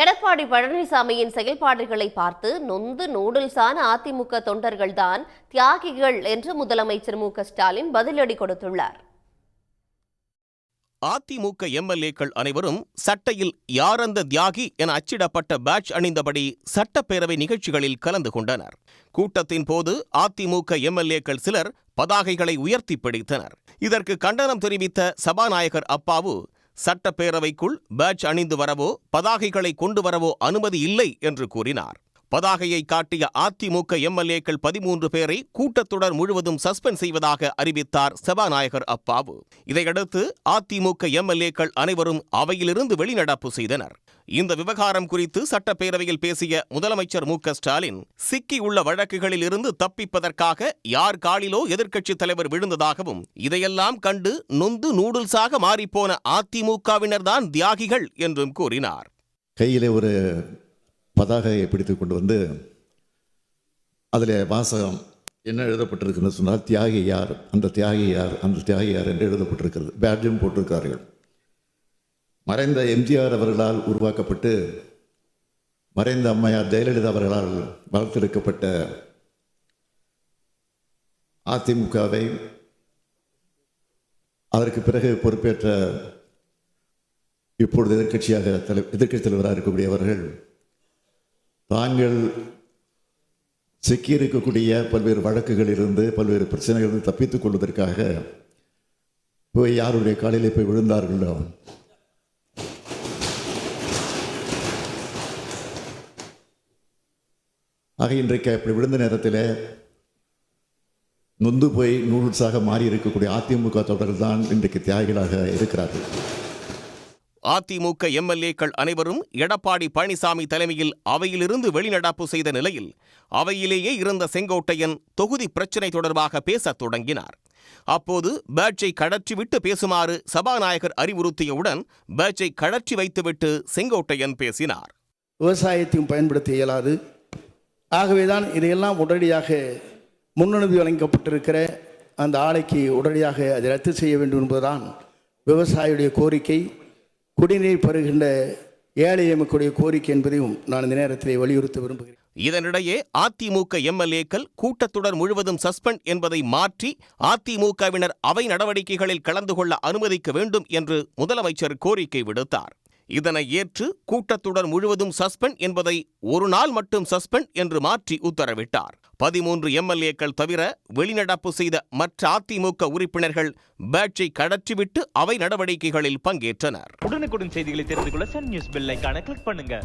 எடப்பாடி பழனிசாமியின் செயல்பாடுகளை பார்த்து நொந்து நூடுல்ஸான அதிமுக தொண்டர்கள்தான் தியாகிகள் என்று முதலமைச்சர் மு க ஸ்டாலின் பதிலடி கொடுத்துள்ளார். அதிமுக எம்எல்ஏக்கள் அனைவரும் சட்டையில் யார் அந்த தியாகி என அச்சிடப்பட்ட பேட்ச் அணிந்தபடி சட்டப்பேரவை நிகழ்ச்சிகளில் கலந்து கொண்டனர். கூட்டத்தின் போது அதிமுக எம்எல்ஏக்கள் சிலர் பதாகைகளை உயர்த்தி பிடித்தனர். இதற்கு கண்டனம் தெரிவித்த சபாநாயகர் அப்பாவு சட்டப்பேரவைக்குள் பேட்ச் அணிந்து வரவோ பதாகைகளை கொண்டு வரவோ அனுமதி இல்லை என்று கூறினார். பதாகையை காட்டிய அதிமுக எம்எல்ஏக்கள் பதிமூன்று பேரை கூட்டத்தொடர் முழுவதும் சஸ்பெண்ட் செய்வதாக அறிவித்தார் சபாநாயகர் அப்பாவு. இதையடுத்து அதிமுக எம்எல்ஏக்கள் அனைவரும் அவையிலிருந்து வெளிநடப்பு செய்தனர். இந்த விவகாரம் குறித்து சட்டப்பேரவையில் பேசிய முதலமைச்சர் மு க ஸ்டாலின் சிக்கியுள்ள வழக்குகளில் இருந்து தப்பிப்பதற்காக யார் காலிலோ எதிர்க்கட்சித் தலைவர் விழுந்ததாகவும் இதையெல்லாம் கண்டு நொந்து நூடுல்ஸாக மாறிப்போன அதிமுகவினர்தான் தியாகிகள் என்றும் கூறினார். கையிலே ஒரு பதாகையை பிடித்து கொண்டு வந்து அதில் வாசகம் என்ன எழுதப்பட்டிருக்குன்னு சொன்னால் தியாகி யார்? அந்த தியாகி யார்? அந்த தியாகி யார் என்று எழுதப்பட்டிருக்கிறது. பேட்ஜும் போட்டிருக்கார்கள். மறைந்த எம்ஜிஆர் அவர்களால் உருவாக்கப்பட்டு மறைந்த அம்மையார் ஜெயலலிதா அவர்களால் வளர்த்தெடுக்கப்பட்ட அதிமுகவை அதற்கு பிறகு பொறுப்பேற்ற இப்பொழுது எதிர்க்கட்சியாக தலை எதிர்க்கட்சி தலைவராக இருக்கக்கூடியவர்கள் தாங்கள் சிக்கியிருக்கக்கூடிய பல்வேறு வழக்குகளிலிருந்து பல்வேறு பிரச்சனைகளிலிருந்து தப்பித்துக் கொள்வதற்காக போய் யாருடைய காலையில் போய் விழுந்தார்களோ ஆக இன்றைக்கு அப்படி விழுந்த நேரத்தில் நொந்து போய் நூடுல்ஸாக மாறி இருக்கக்கூடிய அதிமுக தொடர்கள் தான் இன்றைக்கு தியாகிகளாக இருக்கிறார்கள் அதிமுக எம்எல்ஏக்கள் அனைவரும் எடப்பாடி பழனிசாமி தலைமையில் அவையிலிருந்து வெளிநடப்பு செய்த நிலையில் அவையிலேயே இருந்த செங்கோட்டையன் தொகுதி பிரச்சினை தொடர்பாக பேசத் தொடங்கினார். அப்போது பேட்சை கழற்றிவிட்டு பேசுமாறு சபாநாயகர் அறிவுறுத்தியவுடன் பேட்சை கழற்றி வைத்துவிட்டு செங்கோட்டையன் பேசினார். விவசாயத்தையும் பயன்படுத்த இயலாது. ஆகவேதான் இதையெல்லாம் உடனடியாக முன்னனுமதி வழங்கப்பட்டிருக்கிற அந்த ஆலைக்கு உடனடியாக அதை ரத்து செய்ய வேண்டும் என்பதுதான் விவசாயியுடைய கோரிக்கை. குடிநீர் பெறுகின்ற ஏழை எமக்குடைய கோரிக்கை என்பதையும் நான் இந்த நேரத்திலே வலியுறுத்த விரும்புகிறேன். இதனிடையே அதிமுக எம்எல்ஏக்கள் கூட்டத்தொடர் முழுவதும் சஸ்பெண்ட் என்பதை மாற்றி அதிமுகவினர் அவை நடவடிக்கைகளில் கலந்து கொள்ள அனுமதிக்க வேண்டும் என்று முதலமைச்சர் கோரிக்கை விடுத்தார். இதனை ஏற்று கூட்டத்தொடர் முழுவதும் சஸ்பெண்ட் என்பதை ஒரு நாள் மட்டும் சஸ்பெண்ட் என்று மாற்றி உத்தரவிட்டார். பதிமூன்று எம்எல்ஏக்கள் தவிர வெளிநடப்பு செய்த மற்ற அதிமுக உறுப்பினர்கள் பேட்சை கடற்றிவிட்டு அவை நடவடிக்கைகளில் பங்கேற்றனர். உடனுக்குடன் செய்திகளை தெரிந்து கொள்ள சன் நியூஸ் பெல்லைக்கான கிளிக் பண்ணுங்க.